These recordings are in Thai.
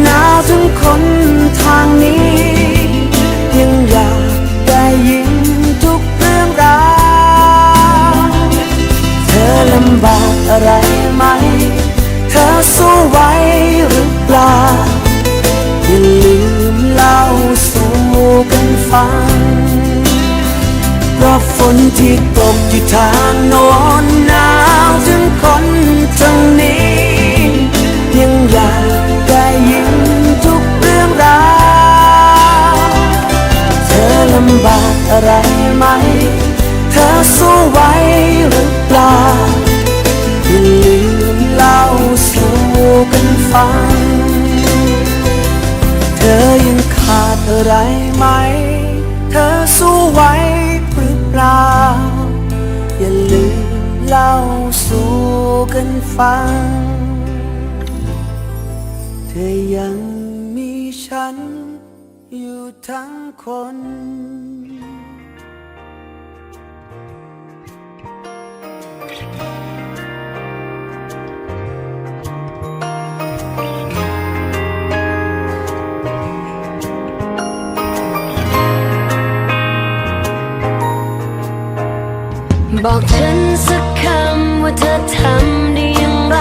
หนาวถึงคนทางนี้ ยังอยากได้ยินทุกเรื่องราวเธอลำบากอะไรไหม เธอสู้ไหวหรือเปล่า อย่าลืมเล่าสู่กันฟังเพราะฝนที่ตกอยู่ทางโน้นหนาวถึงคนทางนี้ำบากอะไรไหม เธอสู้ไหวหรือเปล่าอย่าลืมเล่าสู่กันฟัง เธอยังขาดอะไรไหม เธอสู้ไหวหรือเปล่า อย่าลืมเล่าสู่กันฟัง เธอยังมีฉัน อยู่ทั้งคน บอกฉันสักคำว่าเธอทำได้อย่างไร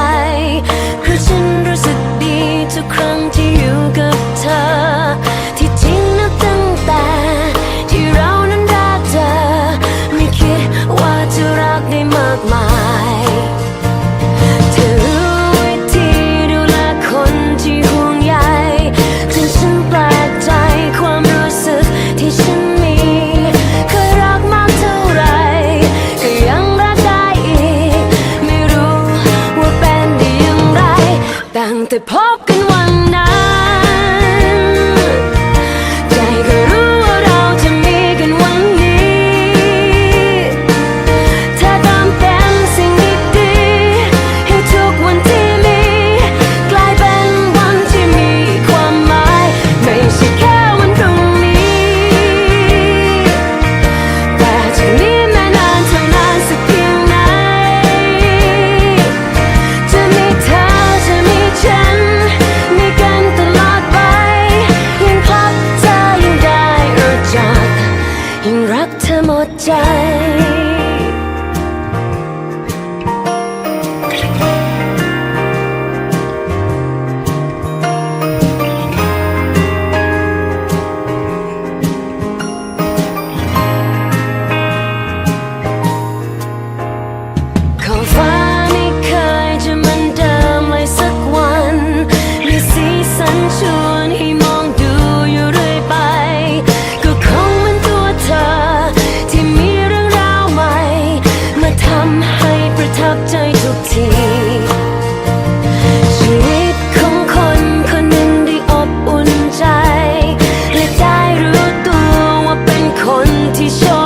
เพราะฉันรู้สึกดีทุกครั้งที่อยู่กับเธอ si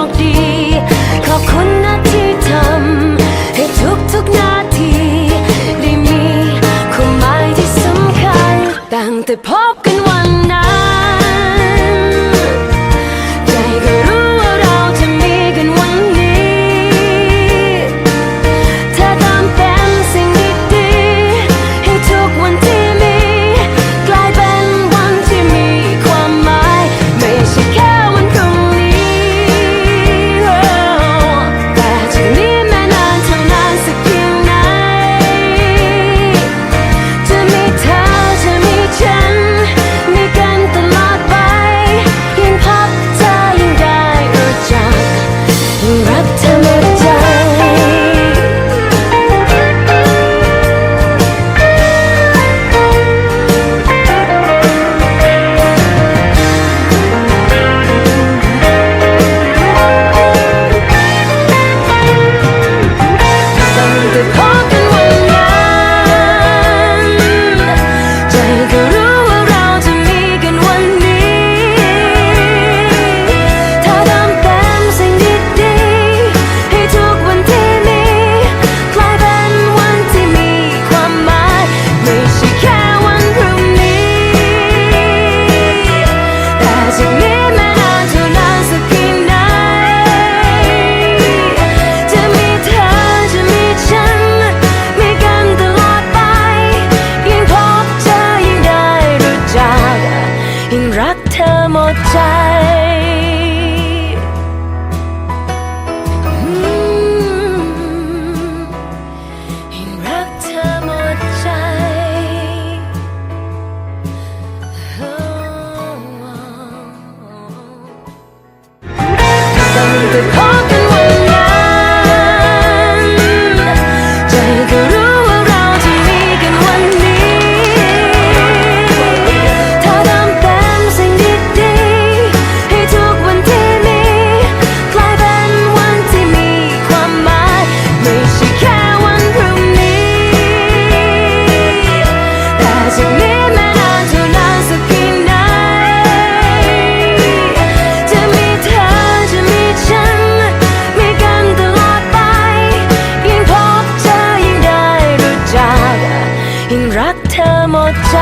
รักเธอหมดใจ